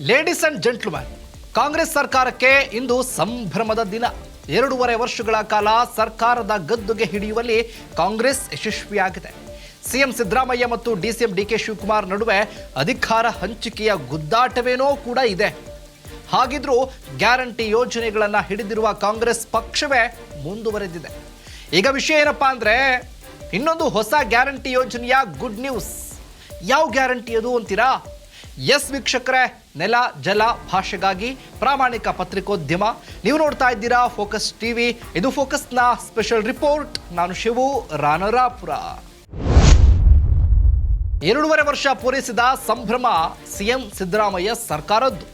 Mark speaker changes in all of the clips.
Speaker 1: Ladies and gentleman Congress ಸರ್ಕಾರಕ್ಕೆ ಇಂದು ಸಂಭ್ರಮದ ದಿನ. ಎರಡೂವರೆ ವರ್ಷಗಳ ಕಾಲ ಸರ್ಕಾರದ ಗದ್ದುಗೆ ಹಿಡಿಯುವಲ್ಲಿ ಕಾಂಗ್ರೆಸ್ ಯಶಸ್ವಿಯಾಗಿದೆ. ಸಿಎಂ ಸಿದ್ದರಾಮಯ್ಯ ಮತ್ತು ಡಿಸಿಎಂ ಡಿಕೆ ಶಿವಕುಮಾರ್ ನಡುವೆ ಅಧಿಕಾರ ಹಂಚಿಕೆಯ ಗುದ್ದಾಟವೇನೋ ಕೂಡ ಇದೆ. ಹಾಗಿದ್ರೂ ಗ್ಯಾರಂಟಿ ಯೋಜನೆಗಳನ್ನು ಹಿಡಿದಿರುವ ಕಾಂಗ್ರೆಸ್ ಪಕ್ಷವೇ ಮುಂದುವರೆದಿದೆ. ಈಗ ವಿಷಯ ಏನಪ್ಪಾ ಅಂದರೆ, ಇನ್ನೊಂದು ಹೊಸ ಗ್ಯಾರಂಟಿ ಯೋಜನೆಯ ಗುಡ್ ನ್ಯೂಸ್ ಯಾವ ಗ್ಯಾರಂಟಿ ಅದು ಅಂತೀರಾ? ಎಸ್ ವೀಕ್ಷಕರೇ, ನೆಲ, ಜಲ ಭಾಷೆಗಾಗಿ ಪ್ರಾಮಾಣಿಕ ಪತ್ರಿಕೋದ್ಯಮ. ನೀವು ನೋಡ್ತಾ ಇದ್ದೀರಾ ಫೋಕಸ್ ಟಿವಿ. ಇದು ಫೋಕಸ್ನ ಸ್ಪೆಷಲ್ ರಿಪೋರ್ಟ್. ನಾನು ಶಿವು ರಾನರಾಪುರ ಎರಡೂವರೆ ವರ್ಷ ಪೂರೈಸಿದ ಸಂಭ್ರಮ ಸಿಎಂ ಸಿದ್ದರಾಮಯ್ಯ ಸರ್ಕಾರದ್ದು.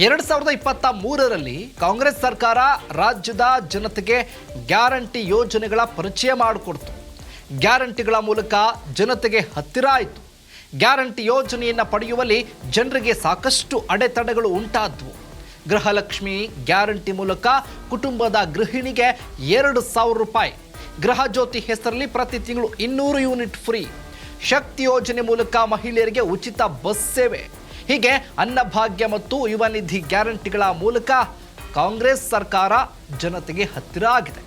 Speaker 1: ಎರಡು ಸಾವಿರದ ಇಪ್ಪತ್ತ ಮೂರರಲ್ಲಿ ಕಾಂಗ್ರೆಸ್ ಸರ್ಕಾರ ರಾಜ್ಯದ ಜನತೆಗೆ ಗ್ಯಾರಂಟಿ ಯೋಜನೆಗಳ ಪರಿಚಯ ಮಾಡಿಕೊಡ್ತು. ಗ್ಯಾರಂಟಿಗಳ ಮೂಲಕ ಜನತೆಗೆ ಹತ್ತಿರ ಆಯಿತು. ಗ್ಯಾರಂಟಿ ಯೋಜನೆಯನ್ನು ಪಡೆಯುವಲ್ಲಿ ಜನರಿಗೆ ಸಾಕಷ್ಟು ಅಡೆತಡೆಗಳು ಉಂಟಾದವು. ಗೃಹಲಕ್ಷ್ಮಿ ಗ್ಯಾರಂಟಿ ಮೂಲಕ ಕುಟುಂಬದ ಗೃಹಿಣಿಗೆ ಎರಡು ಸಾವಿರ ರೂಪಾಯಿ. ಗೃಹಜ್ಯೋತಿ ಹೆಸರಲ್ಲಿ ಪ್ರತಿ ತಿಂಗಳು ಇನ್ನೂರು ಯೂನಿಟ್ ಫ್ರೀ. ಶಕ್ತಿ ಯೋಜನೆ ಮೂಲಕ ಮಹಿಳೆಯರಿಗೆ ಉಚಿತ ಬಸ್ ಸೇವೆ. ಹೀಗೆ ಅನ್ನಭಾಗ್ಯ ಮತ್ತು ಯುವ ನಿಧಿ ಗ್ಯಾರಂಟಿಗಳ ಮೂಲಕ ಕಾಂಗ್ರೆಸ್ ಸರ್ಕಾರ ಜನತೆಗೆ ಹತ್ತಿರ ಆಗಿದೆ.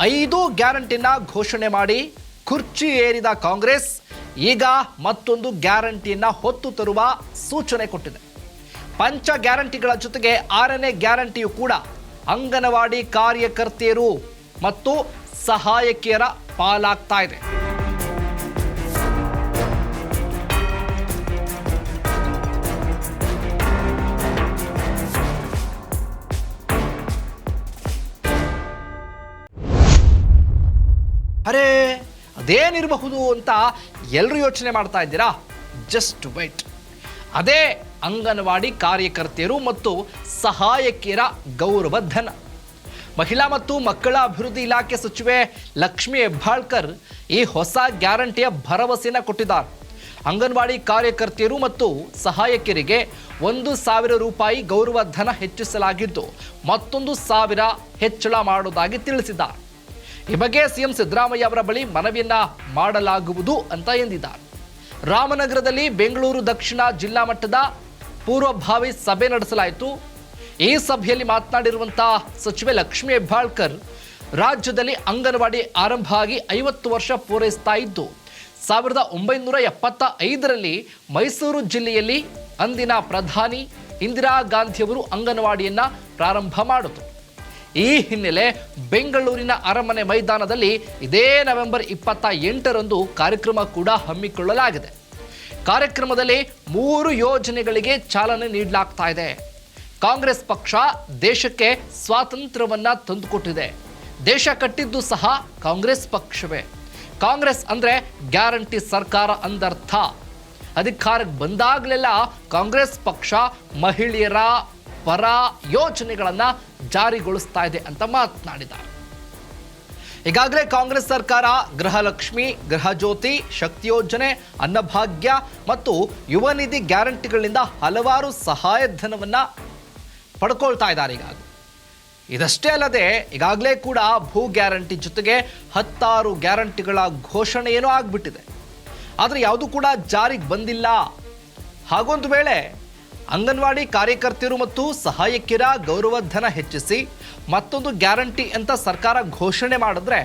Speaker 1: ಐದು ಗ್ಯಾರಂಟಿನ ಘೋಷಣೆ ಮಾಡಿ ಕುರ್ಚಿ ಏರಿದ ಕಾಂಗ್ರೆಸ್ ಈಗ ಮತ್ತೊಂದು ಗ್ಯಾರಂಟಿಯನ್ನ ಹೊತ್ತು ತರುವ ಸೂಚನೆ ಕೊಟ್ಟಿದೆ. ಪಂಚ ಗ್ಯಾರಂಟಿಗಳ ಜೊತೆಗೆ ಆರನೇ ಗ್ಯಾರಂಟಿಯು ಕೂಡ ಅಂಗನವಾಡಿ ಕಾರ್ಯಕರ್ತೆಯರು ಮತ್ತು ಸಹಾಯಕಿಯರ ಪಾಲಾಗ್ತಾ ಇದೆ. ಅರೆ ಅದೇನಿರಬಹುದು ಅಂತ ಎಲ್ಲರೂ ಯೋಚನೆ ಮಾಡ್ತಾ ಇದ್ದೀರಾ? ಜಸ್ಟ್ ವೈಟ್ ಅದೇ ಅಂಗನವಾಡಿ ಕಾರ್ಯಕರ್ತೆಯರು ಮತ್ತು ಸಹಾಯಕಿಯರ ಗೌರವ ಧನ ಮಹಿಳಾ ಮತ್ತು ಮಕ್ಕಳ ಅಭಿವೃದ್ಧಿ ಇಲಾಖೆ ಸಚಿವೆ ಲಕ್ಷ್ಮಿ ಹೆಬ್ಬಾಳ್ಕರ್ ಈ ಹೊಸ ಗ್ಯಾರಂಟಿಯ ಭರವಸೆನ ಕೊಟ್ಟಿದ್ದಾರೆ. ಅಂಗನವಾಡಿ ಕಾರ್ಯಕರ್ತೆಯರು ಮತ್ತು ಸಹಾಯಕಿಯರಿಗೆ ಒಂದು ಸಾವಿರ ರೂಪಾಯಿ ಗೌರವ ಧನ ಹೆಚ್ಚಿಸಲಾಗಿದ್ದು ಮತ್ತೊಂದು ಸಾವಿರ ಹೆಚ್ಚಳ ಮಾಡುವುದಾಗಿ ತಿಳಿಸಿದ್ದಾರೆ. ಈ ಬಗ್ಗೆ ಸಿಎಂ ಸಿದ್ದರಾಮಯ್ಯ ಅವರ ಬಳಿ ಮನವಿಯನ್ನ ಮಾಡಲಾಗುವುದು ಅಂತ ಎಂದಿದ್ದಾರೆ. ರಾಮನಗರದಲ್ಲಿ ಬೆಂಗಳೂರು ದಕ್ಷಿಣ ಜಿಲ್ಲಾ ಮಟ್ಟದ ಪೂರ್ವಭಾವಿ ಸಭೆ ನಡೆಸಲಾಯಿತು. ಈ ಸಭೆಯಲ್ಲಿ ಮಾತನಾಡಿರುವಂತಹ ಸಚಿವೆ ಲಕ್ಷ್ಮೀ ಹೆಬ್ಬಾಳ್ಕರ್ ರಾಜ್ಯದಲ್ಲಿ ಅಂಗನವಾಡಿ ಆರಂಭ ಆಗಿ ಐವತ್ತು ವರ್ಷ ಪೂರೈಸ್ತಾ ಇದ್ದು, ಸಾವಿರದ ಒಂಬೈನೂರ ಎಪ್ಪತ್ತ ಐದರಲ್ಲಿ ಮೈಸೂರು ಜಿಲ್ಲೆಯಲ್ಲಿ ಅಂದಿನ ಪ್ರಧಾನಿ ಇಂದಿರಾ ಗಾಂಧಿಯವರು ಅಂಗನವಾಡಿಯನ್ನ ಪ್ರಾರಂಭ ಮಾಡಿದ್ರು. ಈ ಹಿನ್ನೆಲೆ ಬೆಂಗಳೂರಿನ ಅರಮನೆ ಮೈದಾನದಲ್ಲಿ ಇದೇ ನವೆಂಬರ್ ಇಪ್ಪತ್ತ ಎಂಟರಂದು ಕಾರ್ಯಕ್ರಮ ಕೂಡ ಹಮ್ಮಿಕೊಳ್ಳಲಾಗಿದೆ. ಕಾರ್ಯಕ್ರಮದಲ್ಲಿ ಮೂರು ಯೋಜನೆಗಳಿಗೆ ಚಾಲನೆ ನೀಡಲಾಗ್ತಾ ಇದೆ. ಕಾಂಗ್ರೆಸ್ ಪಕ್ಷ ದೇಶಕ್ಕೆ ಸ್ವಾತಂತ್ರ್ಯವನ್ನ ತಂದುಕೊಟ್ಟಿದೆ. ದೇಶ ಕಟ್ಟಿದ್ದು ಸಹ ಕಾಂಗ್ರೆಸ್ ಪಕ್ಷವೇ. ಕಾಂಗ್ರೆಸ್ ಅಂದರೆ ಗ್ಯಾರಂಟಿ ಸರ್ಕಾರ ಅಂದರ್ಥ. ಅಧಿಕಾರಕ್ಕೆ ಬಂದಾಗಲೆಲ್ಲ ಕಾಂಗ್ರೆಸ್ ಪಕ್ಷ ಮಹಿಳೆಯರ ಪರ ಯೋಜನೆಗಳನ್ನು ಜಾರಿಗೊಳಿಸ್ತಾ ಇದೆ ಅಂತ ಮಾತನಾಡಿದ್ದಾರೆ. ಈಗಾಗಲೇ ಕಾಂಗ್ರೆಸ್ ಸರ್ಕಾರ ಗೃಹಲಕ್ಷ್ಮಿ, ಗೃಹಜ್ಯೋತಿ, ಶಕ್ತಿ ಯೋಜನೆ, ಅನ್ನಭಾಗ್ಯ ಮತ್ತು ಯುವ ನಿಧಿ ಗ್ಯಾರಂಟಿಗಳಿಂದ ಹಲವಾರು ಸಹಾಯಧನವನ್ನ ಪಡ್ಕೊಳ್ತಾ ಇದ್ದಾರೆ ಈಗ ಇದಷ್ಟೇ ಅಲ್ಲದೆ ಈಗಾಗಲೇ ಕೂಡ ಭೂ ಗ್ಯಾರಂಟಿ ಜೊತೆಗೆ ಹತ್ತಾರು ಗ್ಯಾರಂಟಿಗಳ ಘೋಷಣೆ ಏನೋ ಆಗ್ಬಿಟ್ಟಿದೆ. ಆದರೆ ಯಾವುದು ಕೂಡ ಜಾರಿಗೆ ಬಂದಿಲ್ಲ. ಹಾಗೊಂದು ವೇಳೆ ಅಂಗನವಾಡಿ ಕಾರ್ಯಕರ್ತೆಯರು ಮತ್ತು ಸಹಾಯಕಿಯರ ಗೌರವಧನ ಹೆಚ್ಚಿಸಿ ಮತ್ತೊಂದು ಗ್ಯಾರಂಟಿ ಅಂತ ಸರ್ಕಾರ ಘೋಷಣೆ ಮಾಡಿದ್ರೆ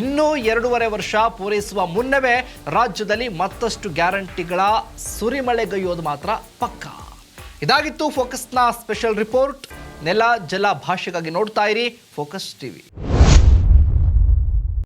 Speaker 1: ಇನ್ನೂ ಎರಡೂವರೆ ವರ್ಷ ಪೂರೈಸುವ ಮುನ್ನವೇ ರಾಜ್ಯದಲ್ಲಿ ಮತ್ತಷ್ಟು ಗ್ಯಾರಂಟಿಗಳ ಸುರಿಮಳೆಗೈಯೋದು ಮಾತ್ರ ಪಕ್ಕ. ಇದಾಗಿತ್ತು ಫೋಕಸ್ನ ಸ್ಪೆಷಲ್ ರಿಪೋರ್ಟ್. ನೆಲ, ಜಲ ಭಾಷೆಗಾಗಿ ನೋಡ್ತಾ ಇರಿ ಫೋಕಸ್ ಟಿವಿ.